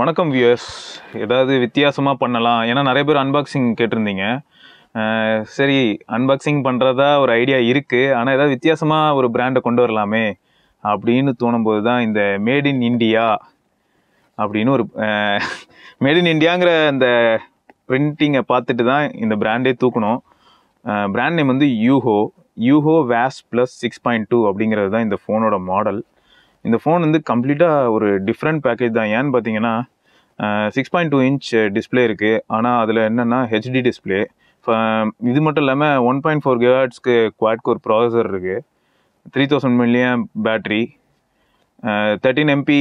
வணக்கம் வியூயர்ஸ் ஏதாவது வித்தியாசமாக பண்ணலாம். ஏன்னா நிறைய பேர் அன்பாக்சிங் கேட்டிருந்தீங்க. சரி அன்பாக்சிங் பண்ணுறதா ஒரு ஐடியா இருக்குது ஆனால் ஏதாவது வித்தியாசமாக ஒரு பிராண்டை கொண்டு வரலாமே அப்படின்னு தோணும்போது தான் இந்த மேட் இன் இண்டியா அப்படின்னு ஒரு மேட் இன் இண்டியாங்கிற அந்த பிரிண்டிங்கை பார்த்துட்டு தான் இந்த பிராண்டே தூக்கணும். பிராண்ட் நேம் வந்து Yuho Yuho Vast plus six point two அப்படிங்கிறது தான் இந்த ஃபோனோட மாடல் இந்த ஃபோன் வந்து கம்ப்ளீட்டாக ஒரு டிஃப்ரெண்ட் பேக்கேஜ் தான். ஏன்னு பார்த்தீங்கன்னா six point two inch display இருக்குது ஆனால் அதில் என்னென்னா ஹெச்டி டிஸ்பிளே இது மட்டும் இல்லாமல் ஒன் பாயிண்ட் ஃபோர் கிகாட்ஸ்க்கு குவாட் கோர் ப்ராசஸர் இருக்குது three thousand milliamp battery thirteen MP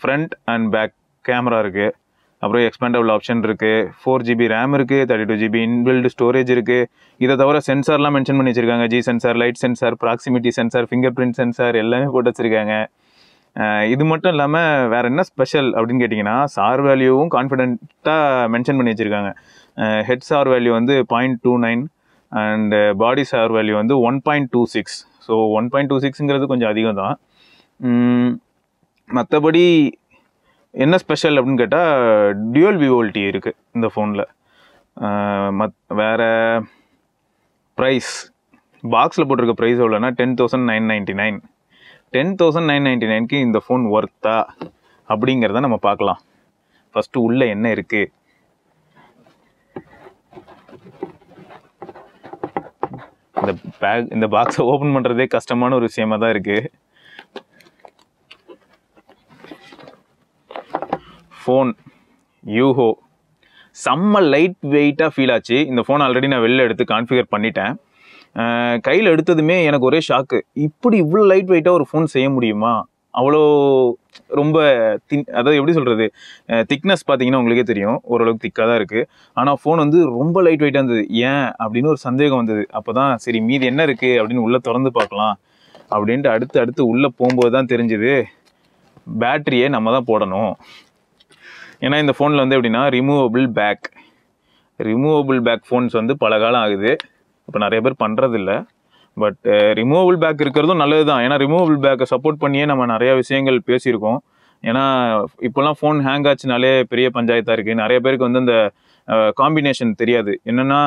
front and back camera இருக்குது அப்புறம் எக்ஸ்பேண்டபிள் ஆப்ஷன் இருக்குது ஃபோர் ஜிபி ரேம் இருக்குது thirty two GB inbuilt storage இருக்குது இதை தவிர சென்சார்லாம் மென்ஷன் பண்ணி வச்சுருக்காங்க. G sensor light sensor proximity sensor fingerprint sensor எல்லாமே போட்டு வச்சுருக்காங்க. இது மட்டும் இல்லாமல் வேறு என்ன ஸ்பெஷல் அப்படின்னு கேட்டிங்கன்னா சார் வேல்யூவும் கான்ஃபிடென்ட்டாக மென்ஷன் பண்ணி வச்சுருக்காங்க. ஹெட் சார் வேல்யூ வந்து point two nine and body SAR value வந்து one point two six so one point two சிக்ஸுங்கிறது கொஞ்சம் அதிகம் தான். மற்றபடி என்ன ஸ்பெஷல் அப்படின்னு கேட்டால் டியூவல் விவோல்டி இருக்குது இந்த ஃபோனில் மத் வேறு ப்ரைஸ் பாக்ஸில் போட்டிருக்க ப்ரைஸ் எவ்வளோனா ten thousand nine ninety nine ten thousand nine ninety நைனுக்கு இந்த ஃபோன் ஒர்த்தா அப்படிங்கிறத நம்ம பார்க்கலாம். ஃபஸ்ட்டு உள்ளே என்ன இருக்குது இந்த பேக் இந்த பாக்ஸை ஓப்பன் பண்ணுறதே கஷ்டமான ஒரு விஷயமாக தான் இருக்குது ஃபோன் யூஹோ. செம்ம லைட் வெயிட்டாக ஃபீல் ஆச்சு. இந்த ஃபோன் ஆல்ரெடி நான் வெளில எடுத்து கான்ஃபிகர் பண்ணிட்டேன். கையில் எடுத்ததுமே எனக்கு ஒரே ஷாக்கு இப்படி இவ்வளோ லைட் வெயிட்டாக ஒரு ஃபோன் செய்ய முடியுமா? அவ்வளோ ரொம்ப தின் அதாவது எப்படி சொல்கிறது திக்னஸ் பார்த்தீங்கன்னா உங்களுக்கே தெரியும். ஓரளவுக்கு திக்காக தான் இருக்குது ஆனால் ஃபோன் வந்து ரொம்ப லைட் வெயிட்டாக இருந்தது. ஏன்? அப்படின்னு ஒரு சந்தேகம் வந்தது. அப்போ தான் சரி மீதி என்ன இருக்குது அப்படின்னு உள்ளே திறந்து பார்க்கலாம். அப்படின்ட்டு அடுத்து அடுத்து உள்ளே போகும்போது தான் தெரிஞ்சுது பேட்டரியை நம்ம தான் போடணும். ஏன்னா இந்த ஃபோனில் வந்து எப்படின்னா removable back removable back phones வந்து பல காலம் ஆகுது. இப்போ நிறைய பேர் பண்ணுறதில்ல பட் ரிமூவபிள் பேக் இருக்கிறதும் நல்லது தான் ஏன்னா ரிமூவபிள் பேக்கை சப்போர்ட் பண்ணியே நம்ம நிறைய விஷயங்கள் பேசியிருக்கோம். ஏன்னா இப்போல்லாம் ஃபோன் ஹேங் ஆச்சுனாலே பெரிய பஞ்சாயத்தாக இருக்குது நிறைய பேருக்கு வந்து இந்த eh, காம்பினேஷன் தெரியாது. என்னென்னா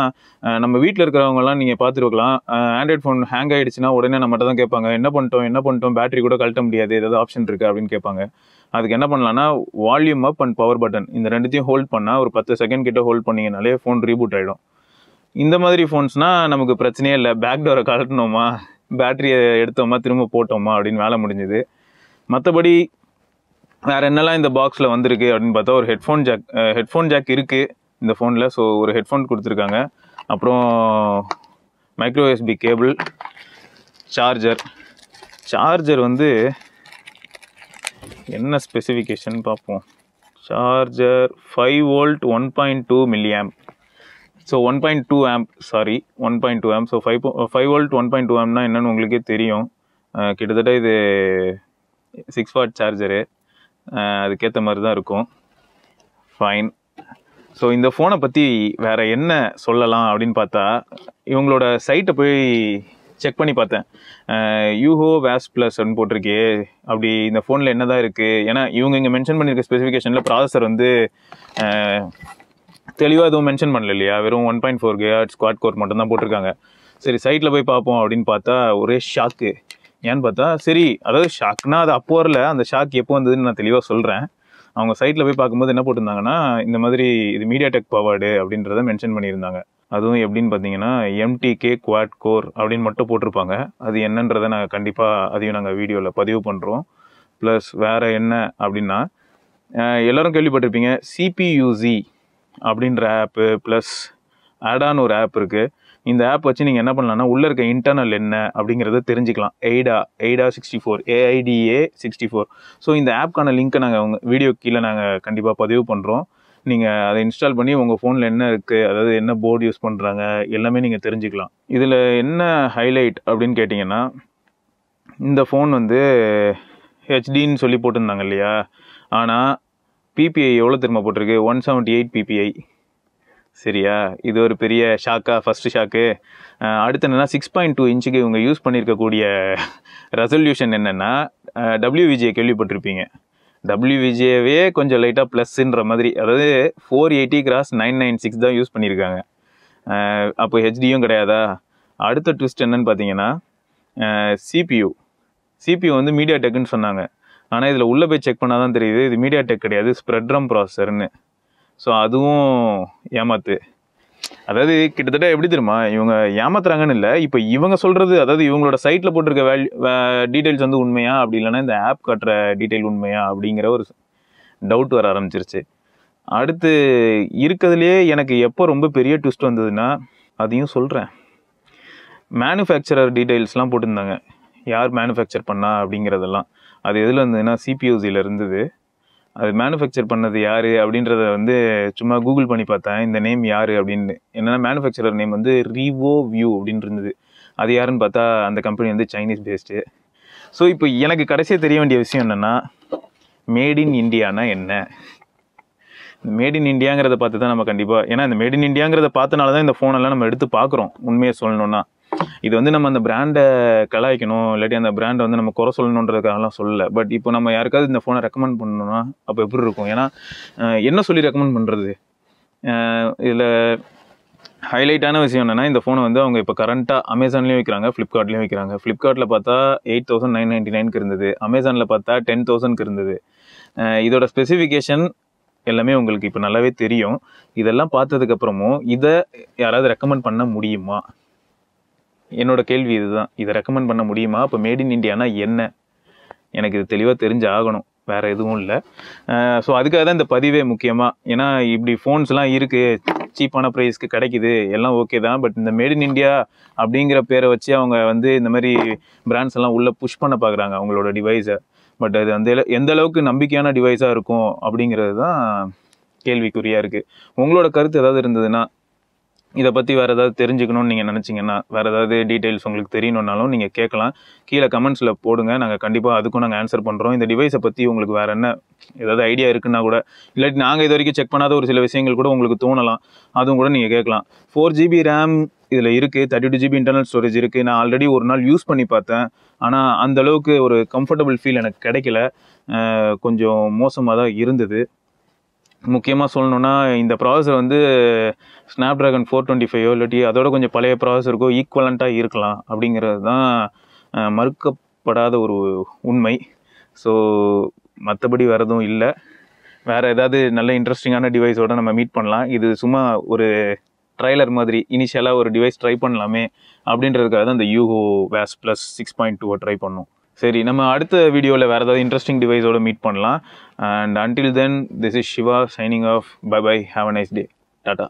eh, நம்ம வீட்டில் இருக்கிறவங்கலாம் நீங்கள் பார்த்துருக்கலாம். ஆண்ட்ராய்ட் eh, ஃபோன் ஹேங் ஆகிடுச்சுன்னா உடனே நம்மகிட்ட தான் கேட்பாங்க என்ன பண்ணிட்டோம்? என்ன பண்ணிட்டோம்? பேட்டரி கூட கழட்ட முடியாது. ஏதாவது ஆப்ஷன் இருக்குது அப்படின்னு கேட்பாங்க. அதுக்கு என்ன பண்ணலாம்னா volume up and power button இந்த ரெண்டுத்தையும் ஹோல்ட் பண்ணால் ஒரு பத்து செகண்ட் கிட்ட ஹோல்ட் பண்ணிங்கனாலே ஃபோன் ரீபூட் ஆகிடும் இந்த மாதிரி ஃபோன்ஸ்னால் நமக்கு பிரச்சனையே இல்லை. பேக் டோரை கலட்டினோமா பேட்டரியை எடுத்தோமா? திரும்ப போட்டோமா? அப்படின்னு வேலை முடிஞ்சுது. மற்றபடி வேறு என்னெல்லாம் இந்த பாக்ஸில் வந்திருக்கு அப்படின்னு பார்த்தா ஒரு ஹெட்ஃபோன் ஜாக் ஹெட்ஃபோன் ஜாக் இருக்குது இந்த ஃபோனில் ஸோ ஒரு ஹெட்ஃபோன் கொடுத்துருக்காங்க. அப்புறம் micro USB cable charger charger வந்து என்ன ஸ்பெசிஃபிகேஷன் பார்ப்போம். Charger five volt one point two milli so one point two amp sorry one point two amp so five five volt one point two ஆம்ப்னா என்னென்னு உங்களுக்கே தெரியும். கிட்டத்தட்ட இது சிக்ஸ் வாட் சார்ஜரு அதுக்கேற்ற மாதிரி தான் இருக்கும். ஃபைன் ஸோ இந்த ஃபோனை பற்றி வேறு என்ன சொல்லலாம் அப்படின்னு பார்த்தா இவங்களோட சைட்டை போய் செக் பண்ணி பார்த்தேன். யூஹோ வேஸ் ப்ளஸ் அப்படின்னு போட்டிருக்கே. அப்படி இந்த ஃபோனில் என்ன தான் இருக்குது ஏன்னா இவங்க இங்கே மென்ஷன் பண்ணியிருக்க ஸ்பெசிஃபிகேஷனில் ப்ராசஸர் வந்து தெளிவாக எதுவும் மென்ஷன் பண்ணல இல்லையா வெறும் ஒன் பாயிண்ட் ஃபோர் கேட் ஸ்குவாட் கோர் மட்டும் தான் போட்டிருக்காங்க. சரி சைட்டில் போய் பார்ப்போம் அப்படின்னு பார்த்தா ஒரே ஷாக்கு ஏன்னு பார்த்தா சரி அதாவது ஷாக்னா அது அப்போ வரல. அந்த ஷாக் எப்போ வந்ததுன்னு நான் தெளிவாக சொல்கிறேன் அவங்க சைட்டில் போய் பார்க்கும்போது என்ன போட்டிருந்தாங்கன்னா இந்த மாதிரி இது மீடியா டெக் பவர்டு அப்படின்றத மென்ஷன் பண்ணியிருந்தாங்க. அதுவும் எப்படின்னு பார்த்தீங்கன்னா எம்டிகே குவாட் கோர் அப்படின்னு மட்டும் போட்டிருப்பாங்க. அது என்னன்றதை நாங்கள் கண்டிப்பாக அதையும் நாங்கள் வீடியோவில் பதிவு பண்ணுறோம் ப்ளஸ் வேறு என்ன அப்படின்னா எல்லோரும் கேள்விப்பட்டிருப்பீங்க சிபியூசி அப்படின்ற ஆப்பு ப்ளஸ் ஆடான்னு ஒரு ஆப் இருக்குது இந்த ஆப் வச்சு நீங்கள் என்ன பண்ணலாம்னா உள்ளே இருக்க இன்டர்னல் என்ன அப்படிங்கிறத தெரிஞ்சுக்கலாம். AIDA AIDA sixty four AIDA sixty four so இந்த ஆப்க்கான லிங்க்கை நாங்கள் உங்கள் வீடியோ கீழே நாங்கள் கண்டிப்பாக பதிவு பண்ணுறோம் நீங்கள் அதை இன்ஸ்டால் பண்ணி உங்கள் ஃபோனில் என்ன இருக்குது அதாவது என்ன போர்டு யூஸ் பண்ணுறாங்க எல்லாமே நீங்கள் தெரிஞ்சுக்கலாம். இதில் என்ன ஹைலைட் அப்படின்னு கேட்டிங்கன்னா இந்த ஃபோன் வந்து ஹெச்டின்னு சொல்லி போட்டிருந்தாங்க இல்லையா? ஆனால் பிபிஐ எவ்வளோ திரும்ப போட்டிருக்கு? ஒன் செவன்ட்டி எயிட் பிபிஐ சரியா? இது ஒரு பெரிய ஷாக்கா ஃபஸ்ட்டு ஷாக்கு அடுத்து என்னென்னா சிக்ஸ் பாயிண்ட் டூ இன்ச்சுக்கு இவங்க யூஸ் பண்ணியிருக்கக்கூடிய ரெசல்யூஷன் என்னென்னா டபிள்யூவிஜியை கேள்விப்பட்டிருப்பீங்க. டபிள்யூவிஜேவே கொஞ்சம் லைட்டாக ப்ளஸ்ன்ற மாதிரி. அதாவது four eighty cross nine nine six தான் யூஸ் பண்ணியிருக்காங்க அப்போ ஹெச்டியும் கிடையாதா? அடுத்த ட்விஸ்ட் என்னன்னு பார்த்தீங்கன்னா சிபியூ சிபியூ வந்து மீடியா டெக்குன்னு சொன்னாங்க. ஆனால் இதில் உள்ளே போய் செக் பண்ணால் தான் தெரியுது. இது மீடியா டெக் கிடையாது. ஸ்ப்ரெட்ரம் ப்ராசர்னு ஸோ அதுவும் ஏமாத்து. அதாவது கிட்டத்தட்ட எப்படி தெரியுமா? இவங்க ஏமாத்துறாங்கன்னு இல்லை. இப்போ இவங்க சொல்கிறது அதாவது இவங்களோட சைட்டில் போட்டிருக்க வேல்யூ டீட்டெயில்ஸ் வந்து உண்மையா? அப்படி இல்லைன்னா இந்த ஆப் காட்டுற டீட்டெயில் உண்மையா? அப்படிங்கிற ஒரு டவுட் வர ஆரம்பிச்சிருச்சு. அடுத்து இருக்கிறதுலையே எனக்கு எப்போ ரொம்ப பெரிய ட்விஸ்ட் வந்ததுன்னா அதையும் சொல்கிறேன் மேனுஃபேக்சரர் டீட்டெயில்ஸ்லாம் போட்டிருந்தாங்க. யார் மேனுஃபேக்சர் பண்ணா அப்படிங்கிறதெல்லாம். அது எதில் இருந்ததுன்னா சிபியூசியில் இருந்தது. அது மேனுஃபேக்சர் பண்ணது யார் அப்படின்றத வந்து சும்மா கூகுள் பண்ணி பார்த்தேன். இந்த நேம் யார் அப்படின்னு. என்னென்னா மேனுஃபேக்சரர் நேம் வந்து ரீவோ வியூ அப்படின்னு இருந்தது. அது யாருன்னு பார்த்தா அந்த கம்பெனி வந்து சைனீஸ் பேஸ்டு ஸோ இப்போ எனக்கு கடைசியாக தெரிய வேண்டிய விஷயம் என்னென்னா மேட் இன் இண்டியானா என்ன? மேட் இன் இண்டியாங்கிறத பார்த்து தான் நம்ம கண்டிப்பாக ஏன்னா இந்த மேட் இன் இண்டியாங்கிறத பார்த்தனால தான் இந்த ஃபோனெல்லாம் நம்ம எடுத்து பார்க்குறோம். உண்மையை சொல்லணுன்னா இது வந்து நம்ம அந்த பிராண்டை கலாய்க்கணும் இல்லாட்டி அந்த பிராண்டை வந்து நம்ம குறை சொல்லணுன்றதுக்காகலாம் சொல்லலை. பட் இப்போ நம்ம யாருக்காவது இந்த ஃபோனை ரெக்கமெண்ட் பண்ணணும்னா அப்போ எப்படி இருக்கும்? ஏன்னா என்ன சொல்லி ரெக்கமெண்ட் பண்ணுறது இதில் ஹைலைட்டான விஷயம் என்னென்னா இந்த ஃபோனை வந்து அவங்க இப்போ கரண்ட்டாக அமேசான்லேயும் விற்கிறாங்க ஃப்ளிப்கார்ட்லேயும் விற்கிறாங்க ஃப்ளிப்கார்ட்டில் பார்த்தா எயிட் தௌசண்ட் நைன் நைன்ட்டி நைனுக்கு இருந்தது. அமேசானில் பார்த்தா டென் தௌசண்ட்க்கு இருந்தது. இதோட ஸ்பெசிஃபிகேஷன் எல்லாமே உங்களுக்கு இப்போ நல்லாவே தெரியும். இதெல்லாம் பார்த்ததுக்கப்புறமும் இதை யாராவது ரெக்கமெண்ட் பண்ண முடியுமா? என்னோட கேள்வி இதுதான். இதை ரெக்கமெண்ட் பண்ண முடியுமா? இப்போ மேட் இன் இண்டியானா என்ன? எனக்கு இது தெளிவாக தெரிஞ்சு ஆகணும். வேறு எதுவும் இல்லை. ஸோ அதுக்காக தான் இந்த பதிவே முக்கியமாக ஏன்னா இப்படி ஃபோன்ஸ்லாம் இருக்குது சீப்பான ப்ரைஸ்க்கு கிடைக்குது. எல்லாம் ஓகே தான். பட் இந்த மேட் இன் இண்டியா அப்படிங்கிற பேரை வச்சு அவங்க வந்து இந்த மாதிரி பிராண்ட்ஸ் எல்லாம் உள்ளே புஷ் பண்ண பார்க்குறாங்க அவங்களோட டிவைஸை பட் அது அந்த எந்த அளவுக்கு நம்பிக்கையான டிவைஸாக இருக்கும் அப்படிங்கிறது தான் கேள்விக்குறியாக இருக்குது உங்களோட கருத்து ஏதாவது இருந்ததுன்னா இதை பற்றி வேறு ஏதாவது தெரிஞ்சுக்கணும்னு நீங்கள் நினச்சிங்கன்னா வேறு ஏதாவது டீட்டெயில்ஸ் உங்களுக்கு தெரியணுன்னாலும் நீங்கள் கேட்கலாம். கீழே கமெண்ட்ஸில் போடுங்க. நாங்கள் கண்டிப்பாக அதுக்கும் நாங்கள் ஆன்சர் பண்ணுறோம் இந்த டிவைஸை பற்றி உங்களுக்கு வேறு என்ன ஏதாவது ஐடியா இருக்குன்னா கூட இல்லாட்டி நாங்கள் இது வரைக்கும் செக் பண்ணாத ஒரு சில விஷயங்கள் கூட உங்களுக்கு தோணலாம். அதுவும் கூட நீங்கள் கேட்கலாம். ஃபோர் ஜிபி ரேம் இதில் இருக்குது thirty two GB internal storage இருக்குது நான் ஆல்ரெடி ஒரு நாள் யூஸ் பண்ணி பார்த்தேன். ஆனால் அந்த அளவுக்கு ஒரு கம்ஃபர்டபுள் ஃபீல் எனக்கு கிடைக்கல. கொஞ்சம் மோசமாக தான் இருந்தது. முக்கியமாக சொல்லணுன்னா இந்த ப்ராசஸர் வந்து ஸ்னாப் ட்ராகன் ஃபோர் டுவெண்ட்டி ஃபைவோ இல்லாட்டி அதோட கொஞ்சம் பழைய ப்ராசஸருக்கோ ஈக்குவலண்ட்டாக இருக்கலாம் அப்படிங்கிறது தான் மறுக்கப்படாத ஒரு உண்மை. ஸோ மற்றபடி வேறு எதுவும் இல்லை. வேறு ஏதாவது நல்ல இன்ட்ரெஸ்டிங்கான டிவைஸோடு நம்ம மீட் பண்ணலாம். இது சும்மா ஒரு ட்ரைலர் மாதிரி இனிஷியலாக ஒரு டிவைஸ் ட்ரை பண்ணலாமே அப்படின்றதுக்காக தான் இந்த Yuho Vast plus six point டூவை ட்ரை பண்ணோம். சரி நம்ம அடுத்த வீடியோவில் வேறு ஏதாவது இன்ட்ரெஸ்டிங் டிவைஸோட மீட் பண்ணலாம். And until then this is Siva signing off bye bye have a nice day tata